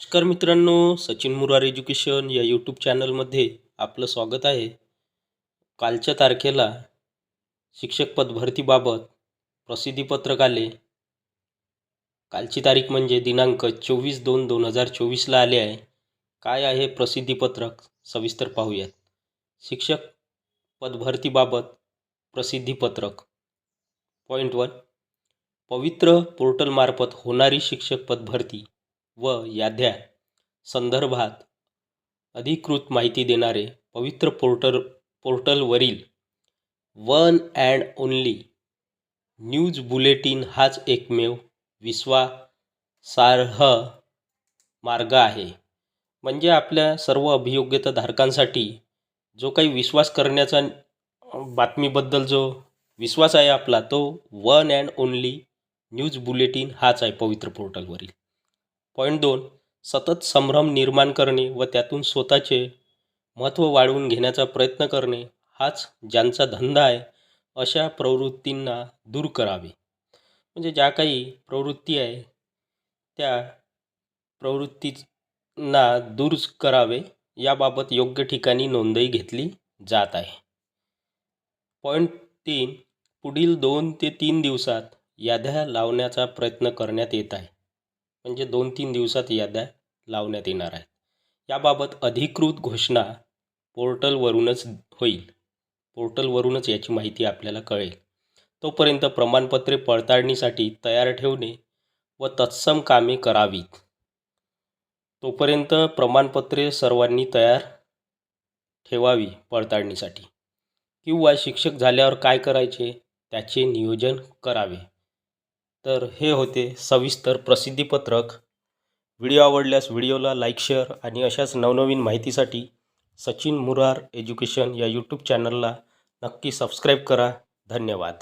नमस्कार मित्रांनो सचिन मुरार एज्युकेशन या यूट्यूब चॅनलमध्ये आपलं स्वागत आहे. कालच्या तारखेला शिक्षक पद भरतीबाबत प्रसिद्धीपत्रक आले. कालची तारीख म्हणजे दिनांक चोवीस दोन दोन हजार चोवीसला आले आहे. काय आहे प्रसिद्धीपत्रक सविस्तर पाहूयात. शिक्षक पद भरतीबाबत प्रसिद्धीपत्रक पॉईंट वन पवित्र पोर्टलमार्फत होणारी शिक्षक पद भरती. व याद्या संदर्भात अधिकृत माहिती देणारे पवित्र portal पोर्टलवरील one and only news bulletin हाच एकमेव विश्वासार्ह मार्ग आहे. म्हणजे आपल्या सर्व अभियोग्यताधारकांसाठी जो काही विश्वास करण्याचा बातमीबद्दल जो विश्वास आहे आपला तो one and only news bulletin हाच आहे पवित्र पोर्टलवरील. पॉईंट दोन सतत संभ्रम निर्माण करणे व त्यातून स्वतःचे महत्त्व वाढवून घेण्याचा प्रयत्न करणे हाच ज्यांचा धंदा आहे अशा प्रवृत्तींना दूर करावे. म्हणजे ज्या काही प्रवृत्ती आहे त्या प्रवृत्तींना दूर करावे याबाबत योग्य ठिकाणी नोंदही घेतली जात आहे. पॉईंट तीन पुढील दोन ते तीन दिवसात याद्या लावण्याचा प्रयत्न करण्यात येत आहे. म्हणजे दोन तीन दिवसात याद्या लावण्यात येणार आहेत. याबाबत अधिकृत घोषणा पोर्टलवरूनच होईल. पोर्टलवरूनच याची माहिती आपल्याला कळेल. तोपर्यंत प्रमाणपत्रे पडताळणीसाठी तयार ठेवणे व तत्सम कामे करावीत. तोपर्यंत प्रमाणपत्रे सर्वांनी तयार ठेवावी पडताळणीसाठी. किंवा शिक्षक झाल्यावर काय करायचे? त्याचे नियोजन करावे. तर हे होते सविस्तर प्रसिद्धीपत्रक. व्हिडिओ आवडल्यास व्हिडिओला लाईक शेअर आणि अशाच नवनवीन माहितीसाठी सचिन मुरार एज्युकेशन या यूट्यूब चॅनलला नक्की सबस्क्राईब करा. धन्यवाद.